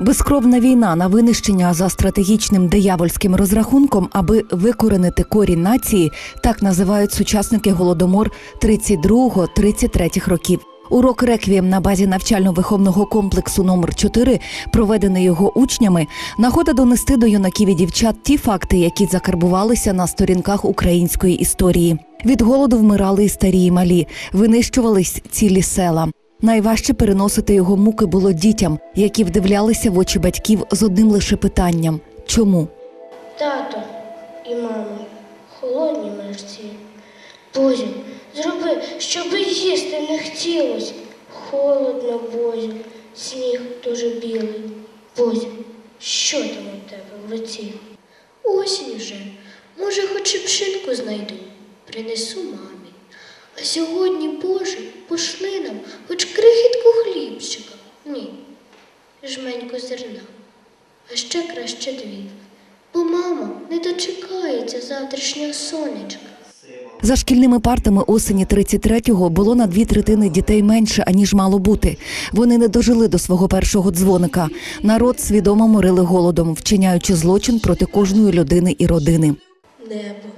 Безкровна війна на винищення за стратегічним диявольським розрахунком, аби викоренити корінь нації, так називають сучасники голодомор 32-33 років. Урок реквієм на базі навчально-виховного комплексу номер 4 проведений його учнями, нагода донести до юнаків і дівчат ті факти, які закарбувалися на сторінках української історії. Від голоду вмирали і старі, і малі, винищувались цілі села. Найважче переносити його муки було дітям, які вдивлялися в очі батьків з одним лише питанням: чому? Тато і мама, холодні мерці. Бозю, зроби, щоби їсти не хотілось. Холодно, Бозю, сніг дуже білий. Бозю, що там у тебе в руці? Осінь вже. Може, хоч і пшинку знайду, принесу мамі. А сьогодні, Боже, пошли нам хоч крихітку хлібчика. Ні, жменьку зерна, а ще краще дві. Бо мама не дочекається завтрашнього сонечка. За шкільними партами осені 33-го було на дві третини дітей менше, аніж мало бути. Вони не дожили до свого першого дзвоника. Народ свідомо морили голодом, вчиняючи злочин проти кожної людини і родини. Небо,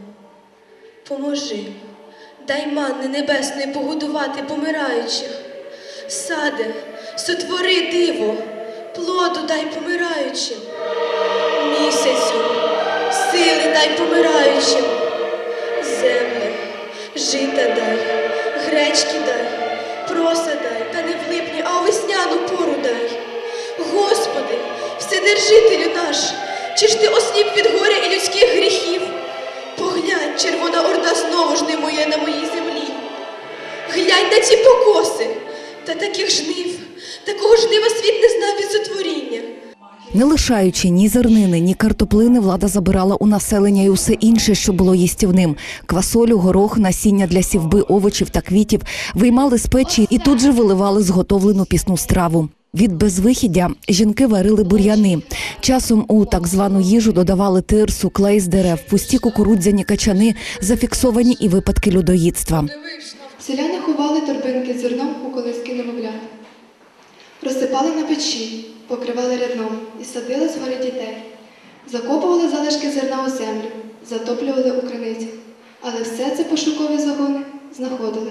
поможи, дай манни небесної погодувати помираючих. Саде, сотвори диво, плоду дай помираючим. Місяцю, сили дай помираючим. Земле, жита дай, гречки дай, проса дай, та не в липні, а у весняну пору дай. Господи, вседержителю наш, чи ж ти осліп від горя і людських гріхів? Червона орда знову ж не моє на моїй землі. Глянь на ці покоси, та таких жнив, такого жнива світ не знав від сотворіння. Не лишаючи ні зернини, ні картоплини, влада забирала у населення і усе інше, що було їстівним: квасолю, горох, насіння для сівби, овочів та квітів, виймали з печі і тут же виливали зготовлену пісну страву. Від безвихіддя жінки варили бур'яни. Часом у так звану їжу додавали тирсу, клей з дерев, пусті кукурудзяні качани, зафіксовані і випадки людоїдства. Селяни ховали торбинки зерном у колиски немовлят. Розсипали на печі, покривали рядном і садили згори дітей. Закопували залишки зерна у землю, затоплювали у криниці. Але все це пошукові загони знаходили.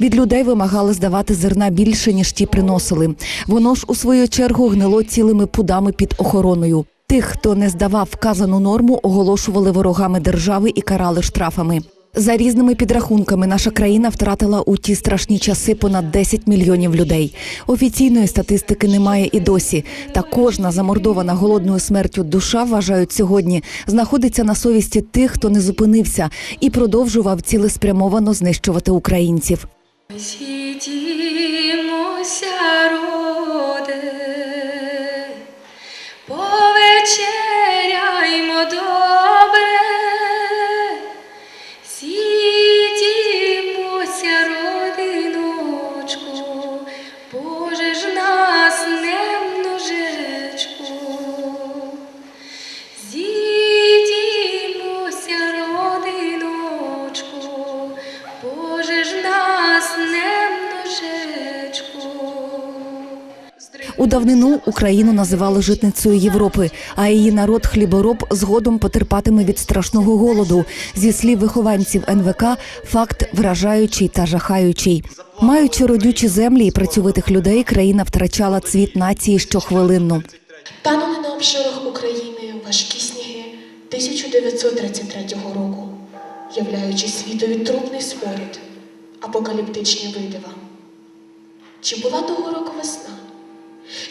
Від людей вимагали здавати зерна більше, ніж ті приносили. Воно ж у свою чергу гнило цілими пудами під охороною. Тих, хто не здавав вказану норму, оголошували ворогами держави і карали штрафами. За різними підрахунками, наша країна втратила у ті страшні часи понад 10 мільйонів людей. Офіційної статистики немає і досі. Та кожна замордована голодною смертю душа, вважають сьогодні, знаходиться на совісті тих, хто не зупинився і продовжував цілеспрямовано знищувати українців. Роде, повечеряймо добре, У давнину Україну називали житницею Європи, а її народ хлібороб згодом потерпатиме від страшного голоду. Зі слів вихованців НВК, факт вражаючий та жахаючий. Маючи родючі землі і працьовитих людей, країна втрачала цвіт нації щохвилинно. Танули на обширах України важкі сніги 1933 року, являючи світові трупний спорід, апокаліптичні видива. Чи була того року весна?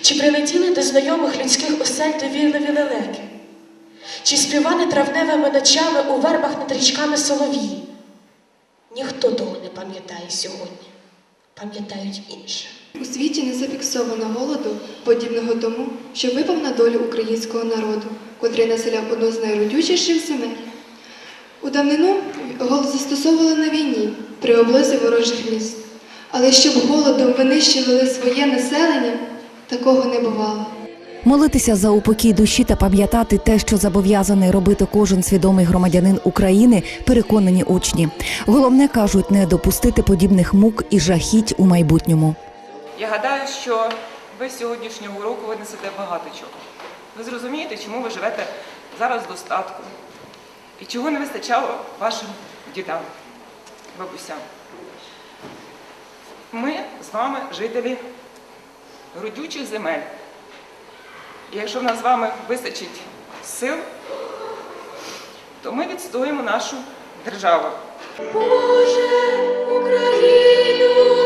Чи прилетіли до знайомих людських осель довірливі лелеки? Чи співали травневими ночами у вербах над річками солов'ї? Ніхто того не пам'ятає сьогодні. Пам'ятають інше. У світі не зафіксовано голоду, подібного тому, що випав на долю українського народу, котрий населяв одну з найродючіших земель. У давнину голод застосовували на війні при облозі ворожих міст. Але щоб голодом винищували своє населення, такого не бувало. Молитися за упокій душі та пам'ятати те, що зобов'язаний робити кожен свідомий громадянин України, переконані учні. Головне кажуть, не допустити подібних мук і жахіть у майбутньому. Я гадаю, що ви з сьогоднішнього уроку винесете багато чого. Ви зрозумієте, чому ви живете зараз в достатку і чого не вистачало вашим дідам, бабусям. Ми з вами жителі родючих земель. І якщо в нас з вами вистачить сил, то ми відстоїмо нашу державу. Боже, Україну